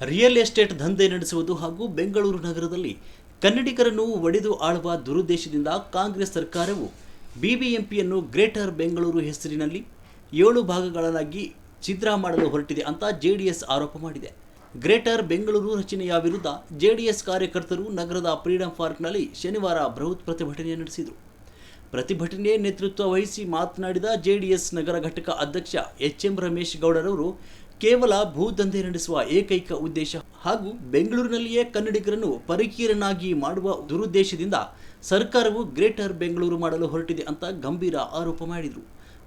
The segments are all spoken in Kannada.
ರಿಯಲ್ ಎಸ್ಟೇಟ್ ದಂಧೆ ನಡೆಸುವುದು ಹಾಗೂ ಬೆಂಗಳೂರು ನಗರದಲ್ಲಿ ಕನ್ನಡಿಗರನ್ನು ಒಡೆದು ಆಳುವ ದುರುದ್ದೇಶದಿಂದ ಕಾಂಗ್ರೆಸ್ ಸರ್ಕಾರವು ಬಿಬಿಎಂಪಿಯನ್ನು ಗ್ರೇಟರ್ ಬೆಂಗಳೂರು ಹೆಸರಿನಲ್ಲಿ ಏಳು ಭಾಗಗಳನ್ನಾಗಿ ಛಿದ್ರ ಮಾಡಲು ಹೊರಟಿದೆ ಅಂತ ಜೆಡಿಎಸ್ ಆರೋಪ ಮಾಡಿದೆ. ಗ್ರೇಟರ್ ಬೆಂಗಳೂರು ರಚನೆಯ ವಿರುದ್ಧ ಜೆಡಿಎಸ್ ಕಾರ್ಯಕರ್ತರು ನಗರದ ಫ್ರೀಡಂ ಪಾರ್ಕ್ನಲ್ಲಿ ಶನಿವಾರ ಬೃಹತ್ ಪ್ರತಿಭಟನೆ ನಡೆಸಿದರು. ಪ್ರತಿಭಟನೆ ನೇತೃತ್ವ ವಹಿಸಿ ಮಾತನಾಡಿದ ಜೆಡಿಎಸ್ ನಗರ ಘಟಕ ಅಧ್ಯಕ್ಷ ಎಚ್ ಎಂ ರಮೇಶ್ ಗೌಡರವರು ಕೇವಲ ಭೂದಂಧೆ ನಡೆಸುವ ಏಕೈಕ ಉದ್ದೇಶ ಹಾಗೂ ಬೆಂಗಳೂರಿನಲ್ಲಿಯೇ ಕನ್ನಡಿಗರನ್ನು ಪರಿಕೀರನಾಗಿ ಮಾಡುವ ದುರುದ್ದೇಶದಿಂದ ಸರ್ಕಾರವು ಗ್ರೇಟರ್ ಬೆಂಗಳೂರು ಮಾಡಲು ಹೊರಟಿದೆ ಅಂತ ಗಂಭೀರ ಆರೋಪ ಮಾಡಿದರು.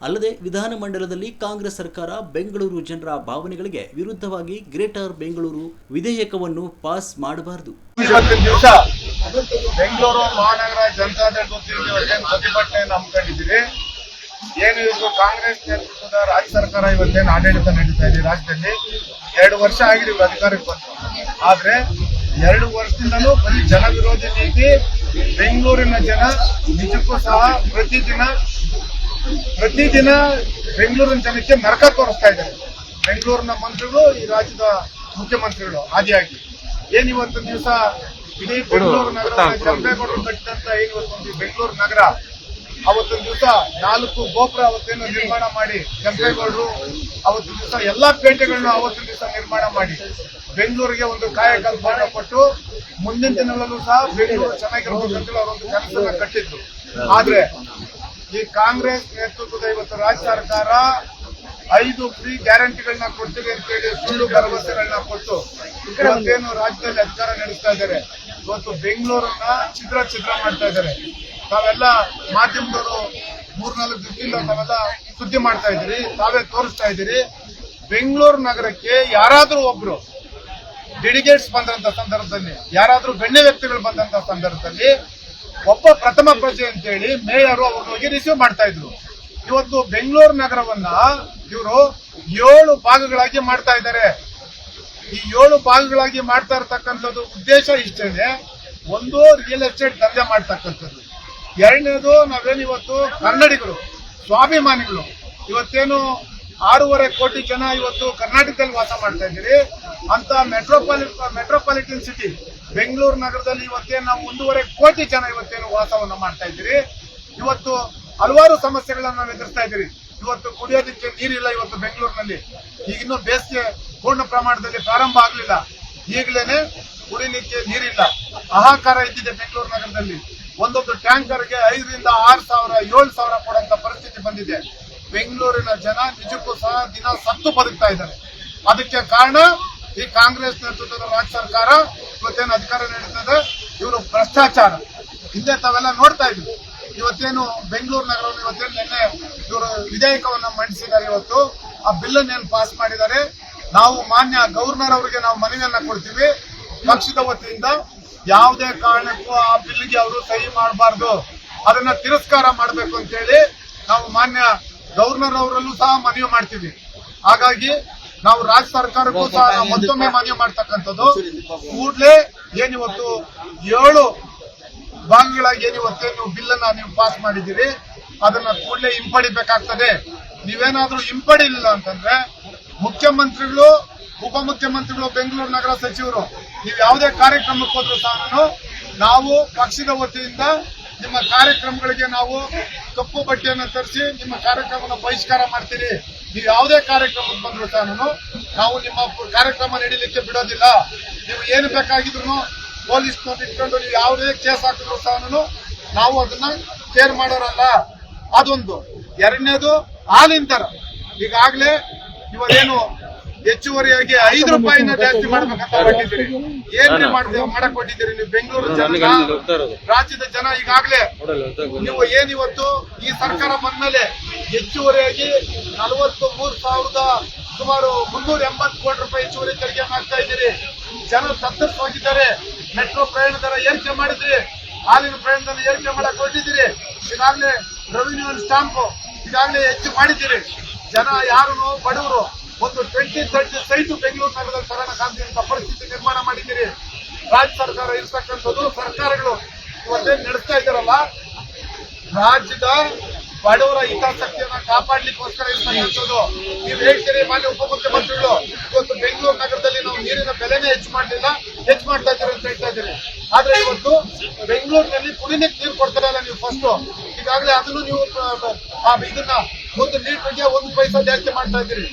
ಅಲ್ಲದೆ ವಿಧಾನಮಂಡಲದಲ್ಲಿ ಕಾಂಗ್ರೆಸ್ ಸರ್ಕಾರ ಬೆಂಗಳೂರು ಜನರ ಭಾವನೆಗಳಿಗೆ ವಿರುದ್ಧವಾಗಿ ಗ್ರೇಟರ್ ಬೆಂಗಳೂರು ವಿಧೇಯಕವನ್ನು ಪಾಸ್ ಮಾಡಬಾರದು. ಬೆಂಗಳೂರು ಮಹಾನಗರ ಜನತಾ ಪ್ರತಿಭಟನೆ ಏನು ಇವತ್ತು ಕಾಂಗ್ರೆಸ್ ನೇತೃತ್ವದ ರಾಜ್ಯ ಸರ್ಕಾರ ಇವತ್ತೇನು ಆಡಳಿತ ನಡೀತಾ ಇದೆ ರಾಜ್ಯದಲ್ಲಿ? ಎರಡು ವರ್ಷ ಆಗಿದೆ ಇವ್ರು ಅಧಿಕಾರಕ್ಕೆ ಬಂದು. ಆದ್ರೆ ಎರಡು ವರ್ಷದಿಂದಲೂ ಬರೀ ಜನ ವಿರೋಧಿ ನೀತಿ ಬೆಂಗಳೂರಿನ ಜನ ನಿಜಕ್ಕೂ ಸಹ ಪ್ರತಿದಿನ ಪ್ರತಿದಿನ ಬೆಂಗಳೂರಿನ ಜನಕ್ಕೆ ನರಕ ತೋರಿಸ್ತಾ ಇದ್ದಾರೆ. ಬೆಂಗಳೂರಿನ ಮಂತ್ರಿಗಳು ಈ ರಾಜ್ಯದ ಮುಖ್ಯಮಂತ್ರಿಗಳು ಆದಿಯಾಗಿ. ಏನ್ ದಿವಸ ಇಡೀ ಬೆಂಗಳೂರು ನಗರ ಕೆಂಪೇಗೌಡರು ಕಟ್ಟಿದಂತ ಏನ್ ಇವತ್ತೊಂದು ಬೆಂಗಳೂರು ನಗರ? ಅವತ್ತಿನ ದಿವಸ ನಾಲ್ಕು ಗೋಪುರ ಅವತ್ತೇನು ನಿರ್ಮಾಣ ಮಾಡಿ, ಕೆಂಪೇಗೌಡರು ಅವತ್ತಿನ ದಿವಸ ಎಲ್ಲಾ ಪೇಟೆಗಳನ್ನ ಅವತ್ತಿನ ದಿವಸ ನಿರ್ಮಾಣ ಮಾಡಿ. ಬೆಂಗಳೂರಿಗೆ ಒಂದು ಕಾಯಕಲ್ಪ ಕೊಟ್ಟು ಮುಂದಿನ ದಿನಗಳಲ್ಲೂ ಸಹ ಬೆಂಗಳೂರು ಚೆನ್ನಾಗಿರ್ಬೇಕು ಅಂತೇಳಿ ಅವರೊಂದು ಕನಸನ್ನ ಕಟ್ಟಿದ್ರು. ಆದ್ರೆ ಈ ಕಾಂಗ್ರೆಸ್ ನೇತೃತ್ವದ ಇವತ್ತು ರಾಜ್ಯ ಸರ್ಕಾರ ಐದು ಫ್ರೀ ಗ್ಯಾರಂಟಿಗಳನ್ನ ಕೊಡ್ತೀವಿ ಅಂತೇಳಿ ಸುಳ್ಳು ಭರವಸೆಗಳನ್ನ ಕೊಟ್ಟು ಇವತ್ತೇನು ರಾಜ್ಯದಲ್ಲಿ ಅಧಿಕಾರ ನಡೆಸ್ತಾ ಇದ್ದಾರೆ. ಇವತ್ತು ಬೆಂಗಳೂರನ್ನ ಚಿತ್ರ ಚಿತ್ರ ಮಾಡ್ತಾ ಇದ್ದಾರೆ. ತಾವೆಲ್ಲ ಮಾಧ್ಯಮದವರು ಮೂರ್ನಾಲ್ಕು ದಿವಸದಿಂದ ತಾವೆಲ್ಲ ಸುದ್ದಿ ಮಾಡ್ತಾ ಇದ್ದೀರಿ, ತಾವೇ ತೋರಿಸ್ತಾ ಇದ್ದೀರಿ. ಬೆಂಗಳೂರು ನಗರಕ್ಕೆ ಯಾರಾದರೂ ಒಬ್ರು ಡೆಲಿಗೇಟ್ಸ್ ಬಂದಂತ ಸಂದರ್ಭದಲ್ಲಿ, ಯಾರಾದರೂ ಗಣ್ಯ ವ್ಯಕ್ತಿಗಳು ಬಂದಂತ ಸಂದರ್ಭದಲ್ಲಿ ಒಬ್ಬ ಪ್ರಥಮ ಪ್ರಜೆ ಅಂತೇಳಿ ಮೇಯರ್ ಅವ್ರನ್ನ ಹೋಗಿ ರಿಸೀವ್ ಮಾಡ್ತಾ ಇದ್ರು. ಇವತ್ತು ಬೆಂಗಳೂರು ನಗರವನ್ನ ಇವರು ಏಳು ಭಾಗಗಳಾಗಿ ಮಾಡ್ತಾ ಇದ್ದಾರೆ. ಈ ಏಳು ಭಾಗಗಳಾಗಿ ಮಾಡ್ತಾ ಇರ್ತಕ್ಕಂಥದ್ದು ಉದ್ದೇಶ ಇಷ್ಟೇನೆ. ಒಂದು ರಿಯಲ್ ಎಸ್ಟೇಟ್ ದಂಧೆ ಮಾಡ್ತಕ್ಕಂಥದ್ದು. ಎರಡನೇದು ನಾವೇನು ಇವತ್ತು ಕನ್ನಡಿಗರು, ಸ್ವಾಭಿಮಾನಿಗಳು. ಇವತ್ತೇನು ಆರೂವರೆ ಕೋಟಿ ಜನ ಇವತ್ತು ಕರ್ನಾಟಕದಲ್ಲಿ ವಾಸ ಮಾಡ್ತಾ ಇದ್ದೀರಿ. ಅಂತ ಮೆಟ್ರೋಪಾಲಿ ಮೆಟ್ರೋಪಾಲಿಟನ್ ಸಿಟಿ ಬೆಂಗಳೂರು ನಗರದಲ್ಲಿ ಇವತ್ತೇನು ನಾವು ಒಂದೂವರೆ ಕೋಟಿ ಜನ ಇವತ್ತೇನು ವಾಸವನ್ನು ಮಾಡ್ತಾ ಇದ್ದೀರಿ. ಇವತ್ತು ಹಲವಾರು ಸಮಸ್ಯೆಗಳನ್ನು ನಾವು ಎದುರಿಸ್ತಾ ಇದ್ದೀರಿ. ಇವತ್ತು ಕುಡಿಯೋದಕ್ಕೆ ನೀರಿಲ್ಲ ಇವತ್ತು ಬೆಂಗಳೂರಿನಲ್ಲಿ. ಈಗಿನ್ನೂ ಬೇಸಿಗೆ ಪೂರ್ಣ ಪ್ರಮಾಣದಲ್ಲಿ ಪ್ರಾರಂಭ ಆಗಲಿಲ್ಲ. ಈಗಲೇ ಕುಡಿಲಿಕ್ಕೆ ನೀರಿಲ್ಲ. ಹಾಹಾಕಾರ ಇದ್ದಿದೆ ಬೆಂಗಳೂರು ನಗರದಲ್ಲಿ. ಒಂದೊಂದು ಟ್ಯಾಂಕರ್ಗೆ ಐದರಿಂದ ಆರು ಸಾವಿರ, ಏಳು ಸಾವಿರ ಕೊಡುವಂತ ಪರಿಸ್ಥಿತಿ ಬಂದಿದೆ. ಬೆಂಗಳೂರಿನ ಜನ ನಿಜಕ್ಕೂ ಸಹ ದಿನ ಸತ್ತು ಬದುಕ್ತಾ ಇದ್ದಾರೆ. ಅದಕ್ಕೆ ಕಾರಣ ಈ ಕಾಂಗ್ರೆಸ್ ನೇತೃತ್ವದ ರಾಜ್ಯ ಸರ್ಕಾರ ಇವತ್ತೇನು ಅಧಿಕಾರ ನೀಡುತ್ತದೆ? ಇವರು ಭ್ರಷ್ಟಾಚಾರ. ಹಿಂದೆ ತಾವೆಲ್ಲ ನೋಡ್ತಾ ಇದ್ವಿ ಇವತ್ತೇನು ಬೆಂಗಳೂರು ನಗರವನ್ನು ಇವತ್ತೇನು ನಿನ್ನೆ ಇವರು ವಿಧೇಯಕವನ್ನು ಮಂಡಿಸಿದ್ದಾರೆ ಇವತ್ತು. ಆ ಬಿಲ್ ಏನು ಪಾಸ್ ಮಾಡಿದ್ದಾರೆ? ನಾವು ಮಾನ್ಯ ಗವರ್ನರ್ ಅವರಿಗೆ ನಾವು ಮನವಿಯನ್ನ ಕೊಡ್ತೀವಿ. ಪಕ್ಷದ ವತಿಯಿಂದ ಯಾವುದೇ ಕಾರಣಕ್ಕೂ ಆ ಬಿಲ್ಗೆ ಅವರು ಸಹಿ ಮಾಡಬಾರ್ದು. ಅದನ್ನ ತಿರಸ್ಕಾರ ಮಾಡಬೇಕು ಅಂತ ಹೇಳಿ ನಾವು ಮಾನ್ಯ ಗವರ್ನರ್ ಅವರಲ್ಲೂ ಸಹ ಮನವಿ ಮಾಡ್ತೀವಿ. ಹಾಗಾಗಿ ನಾವು ರಾಜ್ಯ ಸರ್ಕಾರಕ್ಕೂ ಸಹ ಮತ್ತೊಮ್ಮೆ ಮನವಿ ಮಾಡ್ತಕ್ಕಂಥದ್ದು. ಕೂಡಲೇ ಏನಿವತ್ತು ಏಳು ಭಾಗಗಳಾಗಿ ನೀವು ಬಿಲ್ ಅನ್ನ ನೀವು ಪಾಸ್ ಮಾಡಿದ್ದೀರಿ, ಅದನ್ನ ಕೂಡಲೇ ಹಿಂಪಡಿಬೇಕಾಗ್ತದೆ. ನೀವೇನಾದ್ರೂ ಹಿಂಪಡಿಲಿಲ್ಲ ಅಂತಂದ್ರೆ ಮುಖ್ಯಮಂತ್ರಿಗಳು ಉಪಮುಖ್ಯಮಂತ್ರಿಗಳು, ಬೆಂಗಳೂರು ನಗರ ಸಚಿವರು, ನೀವು ಯಾವುದೇ ಕಾರ್ಯಕ್ರಮಕ್ಕೆ ಹೋದ್ರು ಸಹ ನಾವು ಪಕ್ಷದ ವತಿಯಿಂದ ನಿಮ್ಮ ಕಾರ್ಯಕ್ರಮಗಳಿಗೆ ನಾವು ಕಪ್ಪು ಬಟ್ಟೆಯನ್ನು ತರಿಸಿ ನಿಮ್ಮ ಕಾರ್ಯಕ್ರಮವನ್ನು ಬಹಿಷ್ಕಾರ ಮಾಡ್ತೀರಿ. ನೀವು ಯಾವುದೇ ಕಾರ್ಯಕ್ರಮಕ್ಕೆ ಬಂದ್ರು ಸಹ ನಾವು ನಿಮ್ಮ ಕಾರ್ಯಕ್ರಮ ನಡೀಲಿಕ್ಕೆ ಬಿಡೋದಿಲ್ಲ. ನೀವು ಏನು ಬೇಕಾಗಿದ್ರು ಪೊಲೀಸ್ ಇಟ್ಕೊಂಡು ನೀವು ಯಾವುದೇ ಕೇಸ್ ಹಾಕಿದ್ರು ಸಹ ನಾವು ಅದನ್ನ ಕೇರ್ ಮಾಡೋರಲ್ಲ. ಅದೊಂದು. ಎರಡನೇದು ಆಲಿಂತರ ಈಗಾಗಲೇ ಇವರೇನು ಹೆಚ್ಚುವರಿಯಾಗಿ ಐದು ರೂಪಾಯಿನ ಜಾಸ್ತಿ ಮಾಡ್ಬೇಕಂತ ಕೊಟ್ಟಿದ್ದೀರಿ ಏನ್ರಿ ಮಾಡ್ತೀವಿ ಮಾಡಕ್ ಕೊಟ್ಟಿದ್ದೀರಿ ನೀವು? ಬೆಂಗಳೂರು ಜನ ರಾಜ್ಯದ ಜನ ಈಗಾಗಲೇ ನೀವು ಏನಿವತ್ತು ಈ ಸರ್ಕಾರ ಬಂದ್ಮೇಲೆ ಹೆಚ್ಚುವರಿಯಾಗಿ ನಲವತ್ತು ಮೂರು ಸಾವಿರದ ಸುಮಾರು ಮುನ್ನೂರ ಎಂಬತ್ತು ಕೋಟಿ ರೂಪಾಯಿ ಹೆಚ್ಚುವರಿ ತೆರಿಗೆ ಹಾಕ್ತಾ ಇದ್ದೀರಿ. ಜನ ತತ್ತರಿಸೋಗಿದ್ದಾರೆ ಮೆಟ್ರೋ ಪ್ರಯಾಣ ದರ ಏರಿಕೆ ಮಾಡಿದ್ರಿ. ಹಾಲಿನ ಪ್ರಯಾಣ ದರ ಏರಿಕೆ ಮಾಡಕ್ ಹೊರಟಿದ್ದೀರಿ. ಈಗಾಗಲೇ ರೆವಿನ್ಯೂ ಸ್ಟಾಂಪ್ ಈಗಾಗಲೇ ಹೆಚ್ಚು ಮಾಡಿದ್ದೀರಿ. ಜನ ಯಾರು ಬಡವರು ಒಂದು ಟ್ವೆಂಟಿ ತರ್ಟಿ ಸೈಟು ಬೆಂಗಳೂರು ನಗರದಲ್ಲಿ ತಗೊಳಕಾಗ್ತಂತ ಪರಿಸ್ಥಿತಿ ನಿರ್ಮಾಣ ಮಾಡಿದ್ದೀರಿ. ರಾಜ್ಯ ಸರ್ಕಾರ ಇರ್ತಕ್ಕಂಥದ್ದು ಸರ್ಕಾರಗಳು ಇವತ್ತೇನು ನಡೆಸ್ತಾ ಇದ್ದಾರಲ್ಲ, ರಾಜ್ಯದ ಬಡವರ ಹಿತಾಸಕ್ತಿಯನ್ನ ಕಾಪಾಡ್ಲಿಕ್ಕೋಸ್ಕರ ಇರ್ತಕ್ಕಂಥದ್ದು. ನೀವು ಹೇಳ್ತೀರಿ ಮಾನ್ಯ ಉಪಮುಖ್ಯಮಂತ್ರಿಗಳು, ಇವತ್ತು ಬೆಂಗಳೂರು ನಗರದಲ್ಲಿ ನಾವು ನೀರಿನ ಬೆಲೆನೇ ಹೆಚ್ಚು ಮಾಡಲಿಲ್ಲ, ಹೆಚ್ಚು ಮಾಡ್ತಾ ಇದ್ದೀರಿ ಅಂತ ಹೇಳ್ತಾ ಇದ್ದೀರಿ. ಆದ್ರೆ ಇವತ್ತು ಬೆಂಗಳೂರಿನಲ್ಲಿ ಕುಡಿಲಿಕ್ಕೆ ನೀರು ಕೊಡ್ತಾರಲ್ಲ ನೀವು ಫಸ್ಟ್ ಈಗಾಗಲೇ ಅದನ್ನು ನೀವು ಇದನ್ನ ಒಂದು ಲೀಟರ್ಗೆ ಒಂದು ಪೈಸಾ ಜಾಸ್ತಿ ಮಾಡ್ತಾ ಇದ್ದೀರಿ.